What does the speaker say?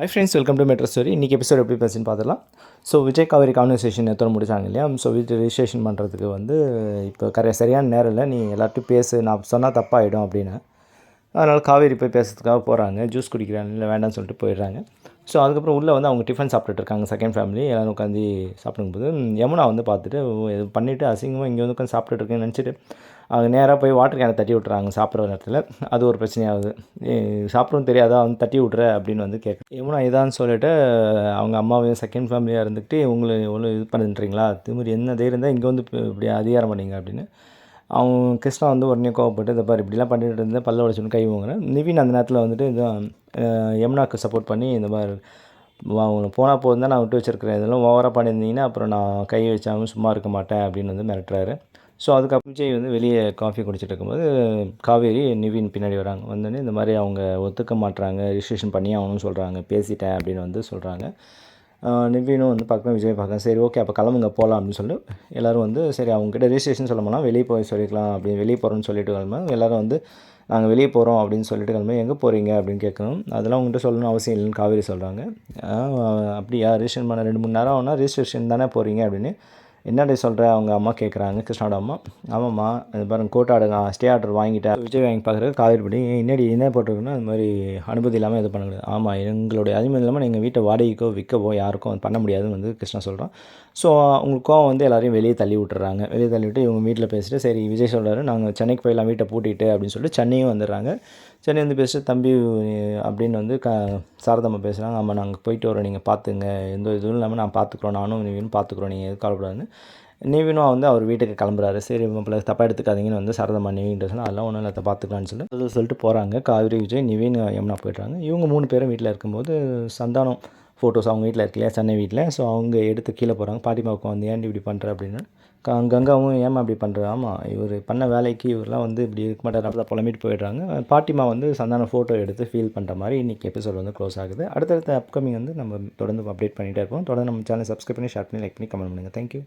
Hi friends welcome to metro story இன்றைக்கி episode எப்படி பேசுன்னு பார்த்துலாம் ஸோ விஜய் காவேரி கான்வர்சேஷன் எத்தனை முடிச்சாங்க இல்லையா? ஸோ வீட்டு ரிஜிஸ்ட்ரேஷன் பண்ணுறதுக்கு வந்து இப்போ கரெ சரியான நேரம் இல்லை. நீ எல்லார்ட்டையும் பேசு. நான் சொன்னால் தப்பாகிடும் அப்படின்னு. அதனால் காவேரி போய் பேசுறதுக்காக போகிறாங்க ஜூஸ் குடிக்கிறாங்க. இல்லை வேண்டாம்னு சொல்லிட்டு போயிடுறாங்க. ஸோ அதுக்கப்புறம் உள்ளே வந்து அவங்க டிஃபன் சாப்பிட்டுட்டு இருக்காங்க செகண்ட் ஃபேமிலி எல்லோரும் உட்காந்து சாப்பிடும்போது யமுனா வந்து பார்த்துட்டு இது பண்ணிவிட்டு அசிங்கமாக இங்கே வந்து உட்காந்து சாப்பிட்டுட்டு இருக்கேன்னு நினச்சிட்டு அவங்க நேராக போய் வாட்டர் கேனை தட்டி விட்டுறாங்க சாப்பிட்ற நேரத்தில். அது ஒரு பிரச்சனையாகுது. சாப்பிடவும் தெரியாதா? வந்து தட்டி விட்ற அப்படின்னு வந்து கேட்க யமுனா இதான்னு சொல்லிட்டு அவங்க அம்மாவையும் செகண்ட் ஃபேமிலியாக இருந்துக்கிட்டு உங்களை இவ்வளோ இது பண்ணுறீங்களா திமிரு என்ன தைரியம் இருந்தால் இங்கே வந்து இப்படி அதிகாரம் பண்ணீங்க அப்படின்னு அவங்க கிருஷ்ணா வந்து உடனே கோவப்பட்டு இந்த பாரு இப்படிலாம் பண்ணிகிட்டு இருந்தேன் பல்ல உடச்சுன்னு கை வாங்குறேன் நிவின் அந்த நேரத்தில் வந்துட்டு இதான் யமுனாவுக்கு யமுனாக்கு சப்போர்ட் பண்ணி இந்த மாதிரி அவங்க போனால் போதும் தான் நான் விட்டு வச்சிருக்கிறேன். இதெல்லாம் ஓவராக பண்ணியிருந்தீங்கன்னா அப்புறம் நான் கை வச்சாமல் சும்மா இருக்க மாட்டேன் அப்படின்னு வந்து மிரட்டுறாரு. ஸோ அதுக்கப்புறம் விஜய் வந்து வெளியே காஃபி குடிச்சிட்டு இருக்கும்போது காவேரி நிவின் பின்னாடி வராங்க. வந்தோடனே இந்த மாதிரி அவங்க ஒத்துக்க மாட்டுறாங்க ரிஜிஸ்ட்ரேஷன் பண்ணி ஆகணும்னு சொல்கிறாங்க பேசிட்டேன் அப்படின்னு வந்து சொல்கிறாங்க நிவினும் வந்து பார்க்கலாம் விஜய் பார்க்கலாம் சரி ஓகே அப்போ கிளம்புங்க போகலாம் அப்படின்னு சொல்லிட்டு எல்லோரும் வந்து சரி அவங்ககிட்ட ரிஜிஸ்ட்ரேஷன் சொல்ல போனால் வெளியே போய் சொல்லிக்கலாம் அப்படின்னு வெளியே போகிறோன்னு சொல்லிட்டு கிளம்ப எல்லோரும் வந்து நாங்கள் வெளியே போகிறோம் அப்படின்னு சொல்லிட்டு கிளம்பி எங்கே போகிறீங்க அப்படின்னு கேட்கணும். அதெல்லாம் உங்கள்கிட்ட சொல்லணும் அவசியம் இல்லைன்னு காவேரி சொல்கிறாங்க அப்படியா? ரிஜிஸ்ட்ரேஷன் பண்ண ரெண்டு மணி நேரம் ஆனால் ரிஜிஸ்ட்ரேஷன் தானே போகிறீங்க அப்படின்னு என்னடி சொல்கிற அவங்க அம்மா கேட்குறாங்க கிருஷ்ணாவோட அம்மா ஆமாம்மா அது பாருங்க கோர்ட் ஸ்டே ஆர்டர் வாங்கிட்டேன் விஜய் வாங்கி பார்க்குறது காவேரி படி என்னடி என்ன போட்டிருக்குன்னா அது மாதிரி அனுமதி இல்லாமல் இது பண்ணக்கூடாது. ஆமாம் எங்களுடைய அனுமதி இல்லாமல் எங்கள் வீட்டை வாடகைக்கோ விற்கவோ யாருக்கும் பண்ண முடியாதுன்னு வந்து கிருஷ்ணா சொல்கிறான் ஸோ உங்களுக்கு கோவம் வந்து எல்லாரையும் வெளியே தள்ளி விட்டுறாங்க. வெளியே தள்ளி விட்டு இவங்க வீட்டில் பேசிட்டு சரி விஜய் சொல்கிறாரு நாங்கள் சென்னைக்கு போயிடலாம் வீட்டை பூட்டிட்டு அப்படின்னு சொல்லிட்டு சென்னையும் வந்துடுறாங்க. சென்னை வந்து பேசிட்டு தம்பி அப்படின்னு வந்து க சாரதம்மா பேசுகிறாங்க ஆமாம் நாங்கள் போயிட்டு வரோம் நீங்கள் பார்த்துங்க எந்த இதுவும் இல்லாமல் நான் பார்த்துக்குறோம் நானும் நீவினும் பார்த்துக்குறோம் நீங்கள் எதுவும் கவலைப்படாதுன்னு நீவினும் வந்து அவர் வீட்டுக்கு கிளம்புறாரு. சரி பிள்ளை தப்பாக எடுத்துக்காதீங்கன்னு வந்து சாரதம்மா நிவின் சொன்னால் அதெல்லாம் ஒன்றும் இல்லை பார்த்துக்கலான்னு சொல்லி. அதை சொல்லிட்டு போகிறாங்க காவிரி விஜய் நிவின் யமுனா போயிடுறாங்க. இவங்க மூணு பேரும் வீட்டில் இருக்கும்போது சந்தானம் ஃபோட்டோஸ் அவங்க வீட்டில் இருக்கு இல்லையா? சென்னை வீட்டில். ஸோ அவங்க எடுத்து கீழே போகிறாங்க பாட்டிமாவுக்கு வந்து ஏன்டி இப்படி பண்ணுற அப்படின்னு. கங்காவும் ஏமா அப்படி பண்ணுற ஆமாம் இவர் பண்ண வேலைக்கு இவரெலாம் வந்து இப்படி இருக்க மாட்டார். அப்படி புலம்பிட்டு போயிடுறாங்க. பாட்டிமா வந்து சந்தான ஃபோட்டோ எடுத்து ஃபீல் பண்ணுற மாதிரி இன்றைக்கி எபிசோட் வந்து க்ளோஸ் ஆகுது. அடுத்தடுத்த அப்கமிங் வந்து நம்ம தொடர்ந்து அப்டேட் பண்ணிகிட்டே இருப்போம். தொடர்ந்து நம்ம சேனல் சப்ஸ்கிரைப் பண்ணி ஷேர் பண்ணி லைக் பண்ணி கமெண்ட் பண்ணுங்கள் தேங்க்யூ